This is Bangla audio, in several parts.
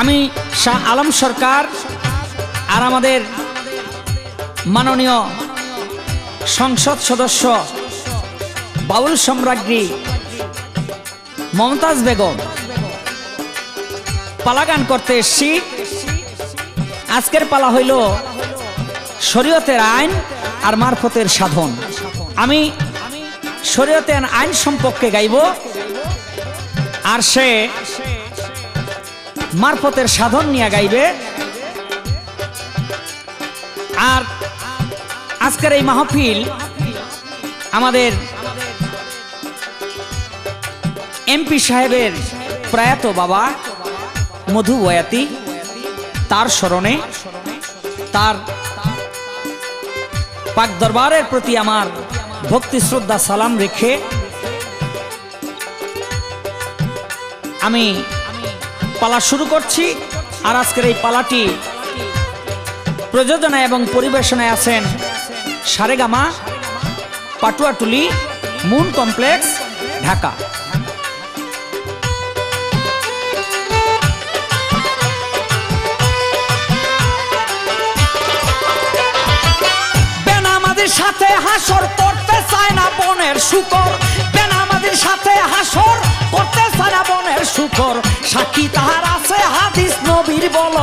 আমি শাহ আলম সরকার আর আমাদের মাননীয় সংসদ সদস্য বাউল সম্রাজ্ঞী মমতাজ বেগম। পালাগান করতে এসছি। আজকের পালা হইল শরীয়তের আইন আর মারফতের সাধন। আমি শরীয়তের আইন সম্পর্কে গাইব। আর সে মারফতের সাধন নিয়ে গাইবে। আর আজকের এই মাহফিল আমাদের এমপি সাহেবের প্রয়াত বাবা মধু বয়াতি, তার স্মরণে, তার পাক দরবারের প্রতি আমার ভক্তি, শ্রদ্ধা, সালাম রেখে আমি পালা শুরু করছি। আর আজকের এই পালাটি প্রযোজনা এবং পরিবেশনায় আছেন সারেগামা, পাটুয়াটুলি, মুন কমপ্লেক্স, ঢাকা। সাথে হাসর করতে চায় না বনের শুকর। বেনামাজির সাথে হাসর? করতে চায় না বনের শুকর। সাক্ষী তাহার আছে হাদিস নবীর বল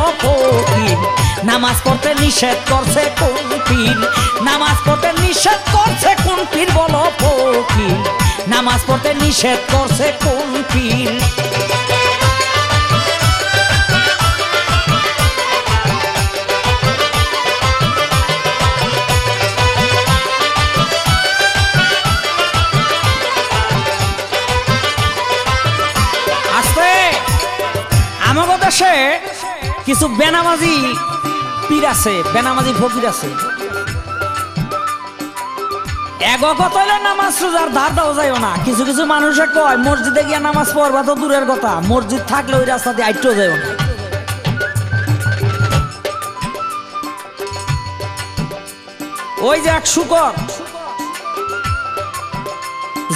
নামাজ পড়তে নিষেধ করছে কোন পীর নামাজ পড়তে নিষেধ করছে কোন পীর বল ফকির নামাজ পড়তে নিষেধ করছে কোন পীর কিছু বেনামাজি পীর আছে, বেনামাজি ফকির আছে। নামাজ দাও না। কিছু কিছু মসজিদে থাকলে ওই যাইও না। ওই যে এক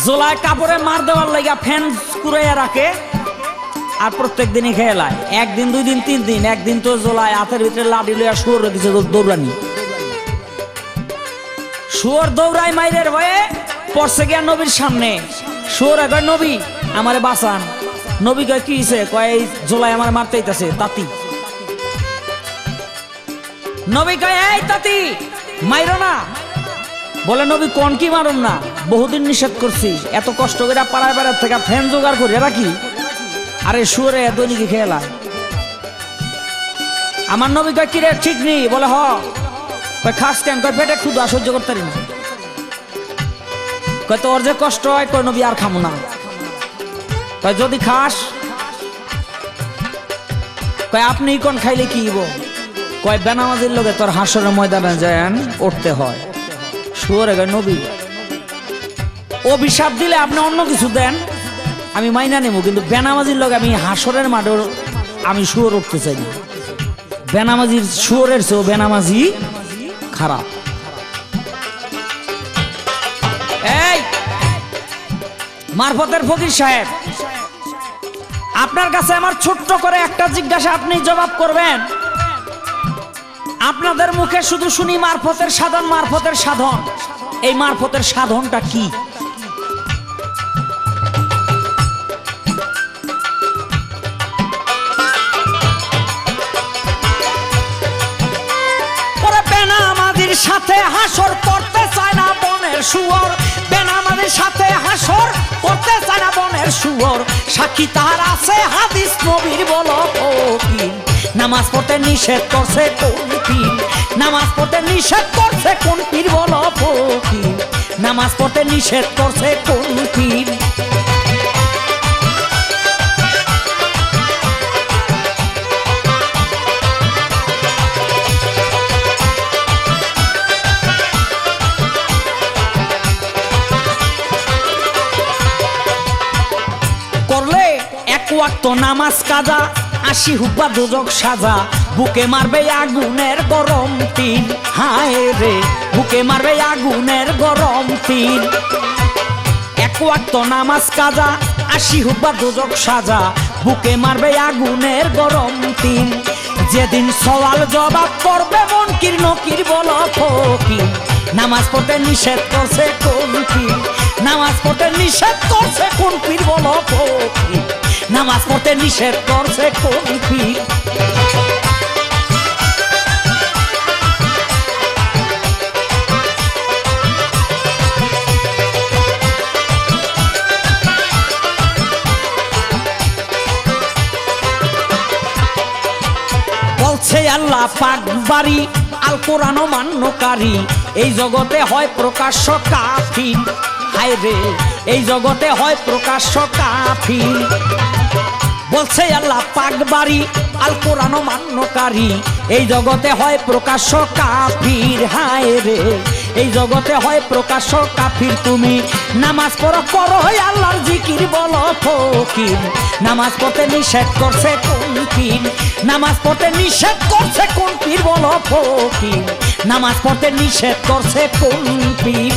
জোলায় কাপড়ে মার দেওয়ার লাগা ফ্যান কুড়াইয়া রাখে। আর প্রত্যেক দিনই খেয়ে একদিন দুই দিন তিন দিন একদিন তো জোলায় হাতের ভিতরে লাডি লইয়া শুয়োর দিছে দৌড়ানি। শুয়োর দৌড়াই মাইরের হয়ে পড়ছে গিয়া নবীর সামনে। শুয়োর কয়, নবী, আমারে বাঁচান। নবী কয়, কি হইছে? কয়, এই জোলাই আমার মারতে হইতাছে তাতি। নবী কয়, এই তাতি, মাইরো না। বলে, নবী, কোন কি মারুন না? বহুদিন নিষেধ করছি। এত কষ্ট করে পাড়ায় পাড়ার থেকে ফ্যান জোগাড় করে রাখি। আরে শুয়ারে দৈনিক খেলা? আমার নবী কয়, কিরে, ঠিক নেই? বলে, হ। খাস কেন? কয়, পেটে ক্ষুদা সহ্য করতে না। কয়, তোর যে কষ্ট হয়, কয়, নবী আর খামো না। কয়, যদি খাস? কয়, আপনি কোন খাইলে কি হইব? কয়, বেনামাজির লোকে তোর হাসরের ময়দানে যান উঠতে হয়। শুয়ারে কয়, নবী, অভিশাপ দিলে আপনি অন্য কিছু দেন। আমি মাইনা নেব, কিন্তু বেনামাজির লোক আমি হাসরের মাঠে আমি শুয়োর উঠতে চাই বেনামাজির শুয়োরের চেয়েও বেনামাজি খারাপ। এই, মারফতের ফকির সাহেব, আপনার কাছে আমার ছোট্ট করে একটা জিজ্ঞাসা আপনি জবাব করবেন? আপনাদের মুখে শুধু শুনি মারফতের সাধন মারফতের সাধন। এই মারফতের সাধনটা কি? হাসর করতে চায় না বনের শুয়োর। বেনামাজির সাথে হাসর করতে চায় না বনের শুয়োর। সাক্ষী তার আছে হাদিস নবীর বলো নামাজ পড়তে নিষেধ করছে কোন পীর? নামাজ পড়তে নিষেধ করছে কোন পীর বলো নামাজ পড়তে নিষেধ করছে কোন পীর? এক নামাজ কাজা, আশি হুব্বা দুজক সাজা। বুকে মারবে আগুনের গরম তিন। হায় রে, বুকে মারবে আগুনের গরম তিন। এক ওয়াক্ত নামাজ কাজা, আশি হুব্বা দুজক সাজা। বুকে মারবে আগুনের গরম তিন। যেদিন সওয়াল জবাব করবে, মন কির, নকির বল ফকির। নামাজ পড়তে নিষেধ করছে কোন নামাজ পড়তে নিষেধ করছে কোন পীর বল নামাজ পড়তে নিষেধ করছে কোন পীর? বলছে আল্লাহ পাক বাড়ি আল কোরআন মান্যকারী। এই জগতে হয় প্রকাশ্য কাফির। হায় রে, এই জগতে হয় প্রকাশ্য কাফির বলছে আল্লাহ পাক বাড়ি, আল কোরআন মান্যকারী। এই জগতে হয় প্রকাশ্য কাফির, হায় রে। এই জগতে হয় প্রকাশ্য কাফির, তুমি নামাজ পড়ো করো আল্লাহর জিকির, বলো ফকির। নামাজ পড়তে নিষেধ করছে কোন পীর? নামাজ পড়তে নিষেধ করছে কোন পীর, বলো ফকির। নামাজ পড়তে নিষেধ করছে কোন পীর?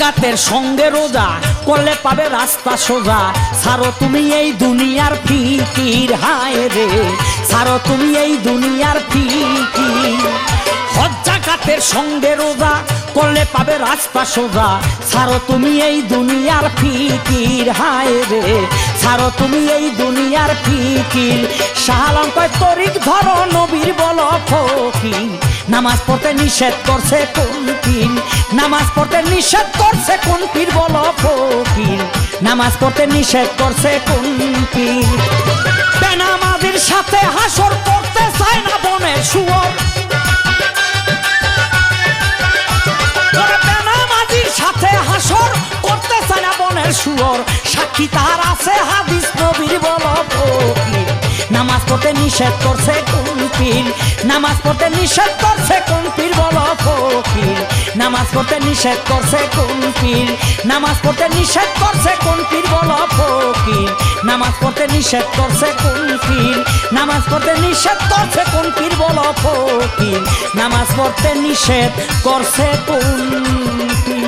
হজ্জাগাতের সঙ্গে রোজা করলে পাবে রাস্তা সোজা। সারো তুমি এই দুনিয়ার ফিকির, হায় রে। সারো তুমি এই দুনিয়ার ফিকির। হজ্জাগাতের সঙ্গে রোজা করলে পাবে রাস্তা সোজা। সারো তুমি এই দুনিয়ার ফিকির, হায় রে। সারো তুমি এই দুনিয়ার ফিকির। শাহালম কয় তরিক ধরো, নবীর বল ফকির। নামাজ পড়তে নিষেধ করছে কোন পীর নামাজ পড়তে নিষেধ করছে কোন পীর বল ফকির? নামাজ পড়তে নিষেধ করছে কোন পীর? বেনামাজির সাথে হাসর করতে চায় না বনের শুয়োর। সাথে হাসর করতে চায় না বনের শুয়োর। সাক্ষী তার আছে হাদিস নবীর বল ফকির। নামাজ পড়তে নিষেধ করছে কোন পীর? নামাজ পড়তে নিষেধ করছে কোন পীর বল ফকির? নামাজ পড়তে নিষেধ করছে কোন পীর? নামাজ পড়তে নিষেধ করছে কোন পীর বল ফকির? নামাজ পড়তে নিষেধ করছে কোন পীর? নামাজ পড়তে নিষেধ করছে কোন পীর বল ফকির? নামাজ পড়তে নিষেধ করছে কোন পীর?